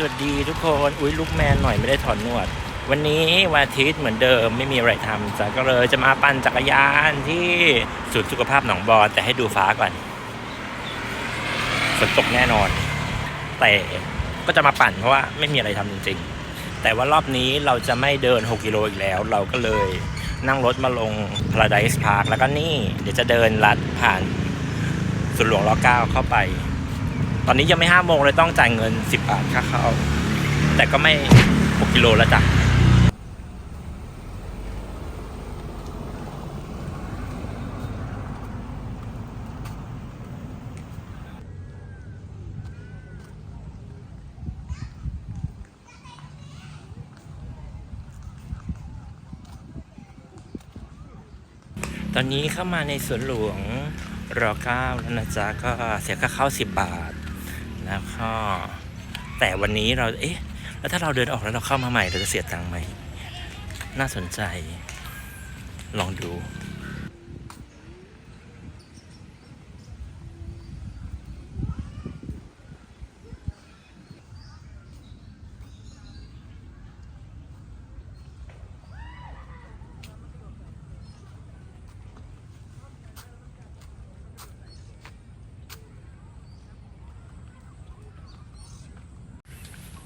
สวัสดีทุกคนอุ้ยลุกแมนหน่อยไม่ได้ถอนหนวด วันนี้วันอาทิตย์เหมือนเดิมไม่มีอะไรทำจ้ะก็เลยจะมาปั่นจักรยานที่ศูนย์สุขภาพหนองบอนแต่ให้ดูฟ้าก่อนฝนตกแน่นอน แต่ก็จะมาปั่นเพราะว่าไม่มีอะไรทำจริง ๆ แต่ว่ารอบนี้เราจะไม่เดิน 6 กิโลอีกแล้ว เราก็เลยนั่งรถมาลง Paradise Park แล้วก็นี่ เดี๋ยวจะเดินลัดผ่านสวนหลวงรอเก้าเข้าไป ตอนนี้ยังไม่ห้าโมงเลยต้องจ่ายเงิน10บบาทค่าเข้า แต่ก็ไม่6กิโลแล้วจ้ะตอนนี้เข้ามาในสวนหลวงรอเก้าแล้วนะจ๊ะ ก็เสียค่าเข้า10บาท แล้วก็แต่วันนี้เราเอ๊ะแล้วถ้าเราเดินออกแล้วเราเข้ามาใหม่เราจะเสียตังค์ไหมน่าสนใจ ลองดู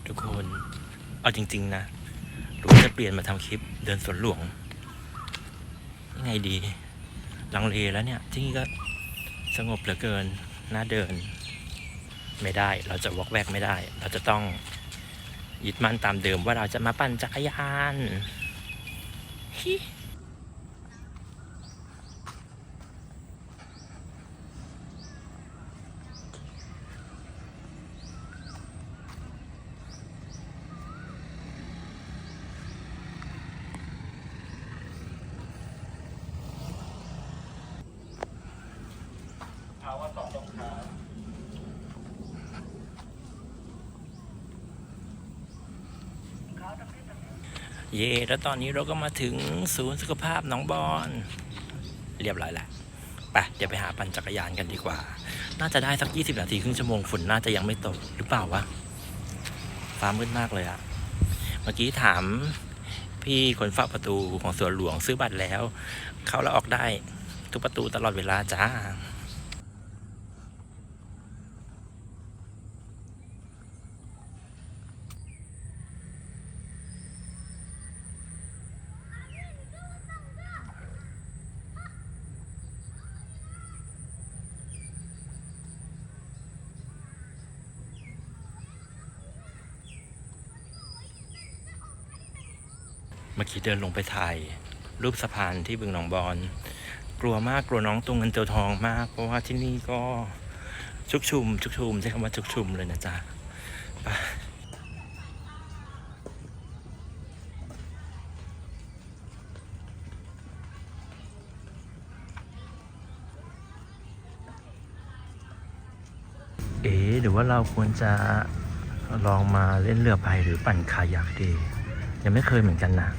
ทุกคน เอาจริง ๆ นะรู้จะเปลี่ยนมาทำคลิปเดินสวนหลวงยังไงดีลังเลแล้วเนี่ย ที่นี่ก็สงบเหลือเกินน่าเดิน ไม่ได้เราจะวอกแวกไม่ได้ เราจะต้องยึดมั่นตามเดิมว่าเราจะมาปั่นจักรยานฮิ เขาว่าสองรองเท้า เย่แล้วตอนนี้เราก็มาถึงศูนย์สุขภาพหนองบอนเรียบร้อยแล้วไปเดี๋ยวไปหาปั่นจักรยานกันดีกว่า น่าจะได้สัก 20 นาทีครึ่งชั่วโมงฝนน่าจะยังไม่ตกหรือเปล่าวะฟ้ามืดมากเลยอะเมื่อกี้ถามพี่คนเฝ้าประตูของสวนหลวงซื้อบัตรแล้ว เขาแล้วออกได้ทุกประตูตลอดเวลาจ้า เมื่อกี้เดินลงไปถ่ายรูปสะพานที่บึงหนองบอนกลัวมากกลัวน้องตัวเงินตัวทองมาก เพราะว่าที่นี่ก็ชุกชุม ชุกชุมใช้คำว่าชุกชุมเลยนะจ๊ะไปเอ๋หรือว่าเราควรจะลองมาเล่นเรือใบหรือปั่นคายักดี ยังไม่เคยเหมือนกันนะ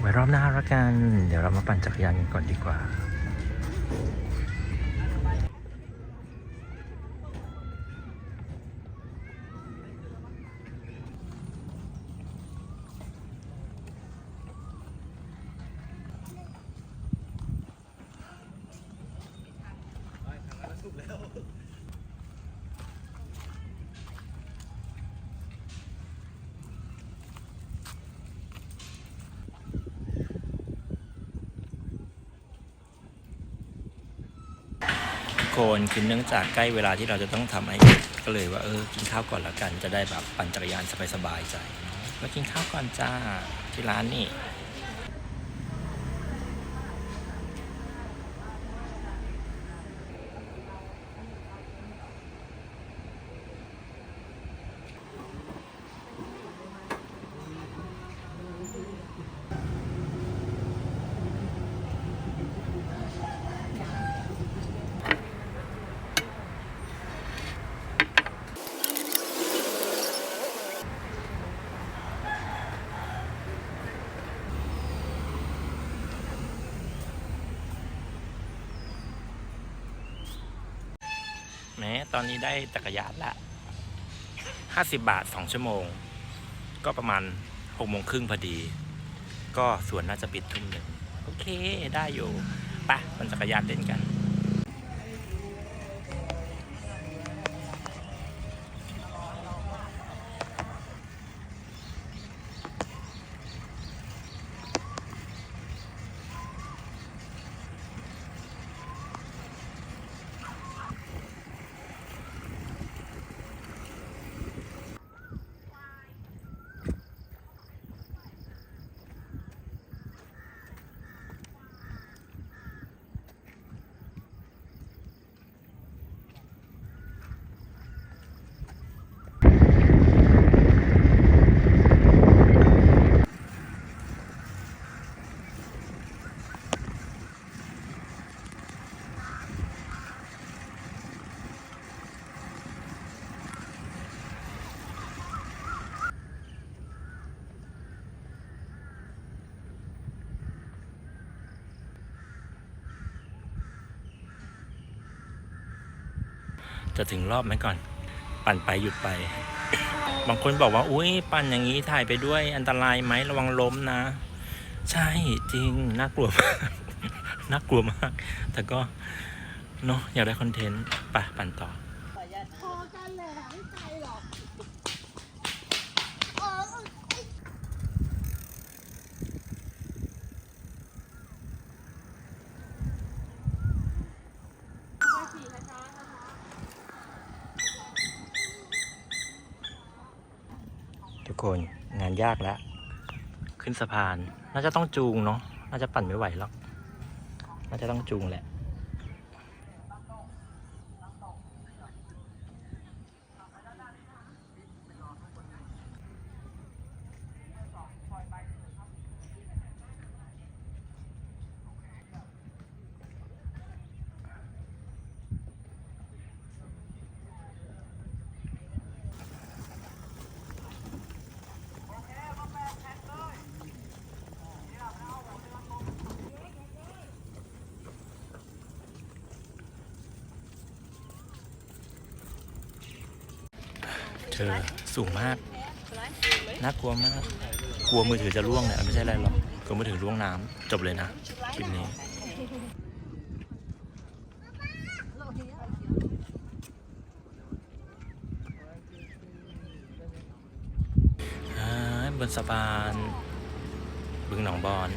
ไว้รอบหน้าละกัน เดี๋ยวเรามาปั่นจักรยานกันก่อนดีกว่า คนคือเนื่องจากใกล้เวลาที่เราจะต้องทำไอ้ก็เลยว่าเออกินข้าวก่อนละกันจะได้แบบปั่นจักรยานสบายๆใจมากินข้าวก่อนจ้าที่ร้านนี่ แม้ ตอนนี้ได้จักรยานละห้าสิบบาทสองชั่วโมง ก็ประมาณหกโมงครึ่งพอดี ก็สวนน่าจะปิดทุ่มหนึ่งโอเคได้อยู่ไปมันจักรยานเล่นกัน จะถึงรอบไหมก่อน ปั่นไปหยุดไป บางคนบอกว่า อุ้ยปั่นอย่างนี้ถ่ายไปด้วยอันตรายไหมระวังล้มนะ ใช่จริงน่ากลัวมากน่ากลัวมาก แต่ก็เนาะอยากได้คอนเทนต์ไปปั่นต่อ พอกันเลยค่ะไม่ไปหรอกเออ ทุกคนงานยากแล้ว ขึ้นสะพาน น่าจะต้องจูงเนาะน่าจะปั่นไม่ไหวหรอกน่าจะต้องจูงแหละ เธอสูงมาก น่ากลัวมาก กลัวมือถือจะร่วงเนี่ยไม่ใช่อะไรหรอกกลัวมือถือร่วงน้ำจบเลยนะคลิปนี้อ่าบนสะพานบึงหนองบอน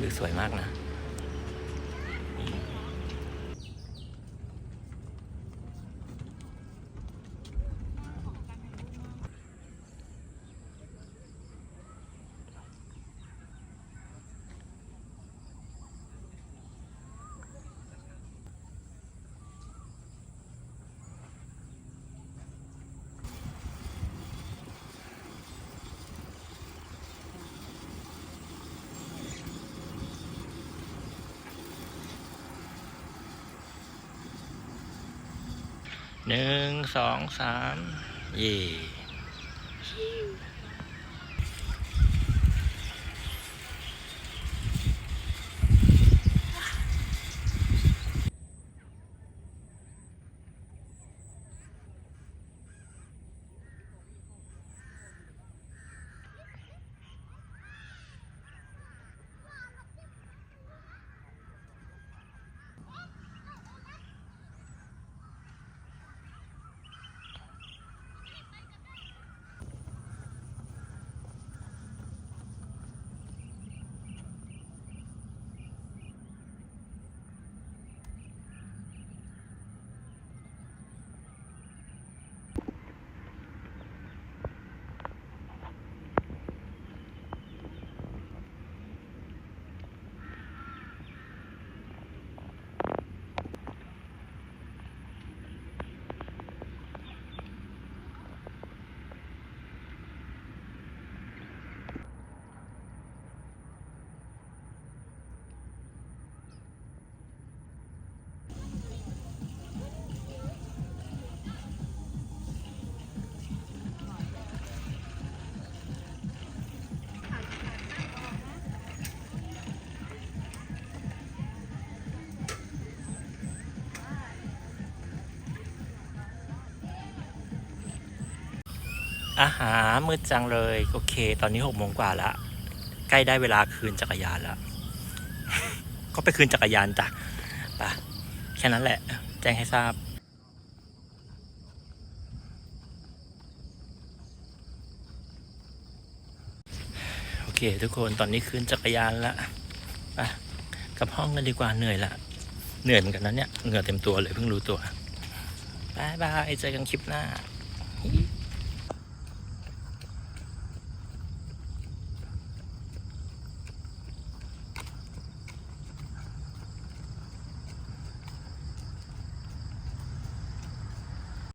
วิวสวยมากนะ หนึ่งสองสามเย่ อาหารมืดจังเลย โอเค ตอนนี้หกโมงกว่าละใกล้ได้เวลาคืนจักรยานแล้ว ก็ไปคืนจักรยานจ้ะไปแค่นั้นแหละ แจ้งให้ทราบโอเค ทุกคนตอนนี้คืนจักรยานละไปกลับห้องกันดีกว่าเหนื่อยละเหนื่อยเหมือนกันนะเนี่ยเหงื่อเต็มตัวเลยเพิ่งรู้ตัวบายบายเจอกันคลิปหน้า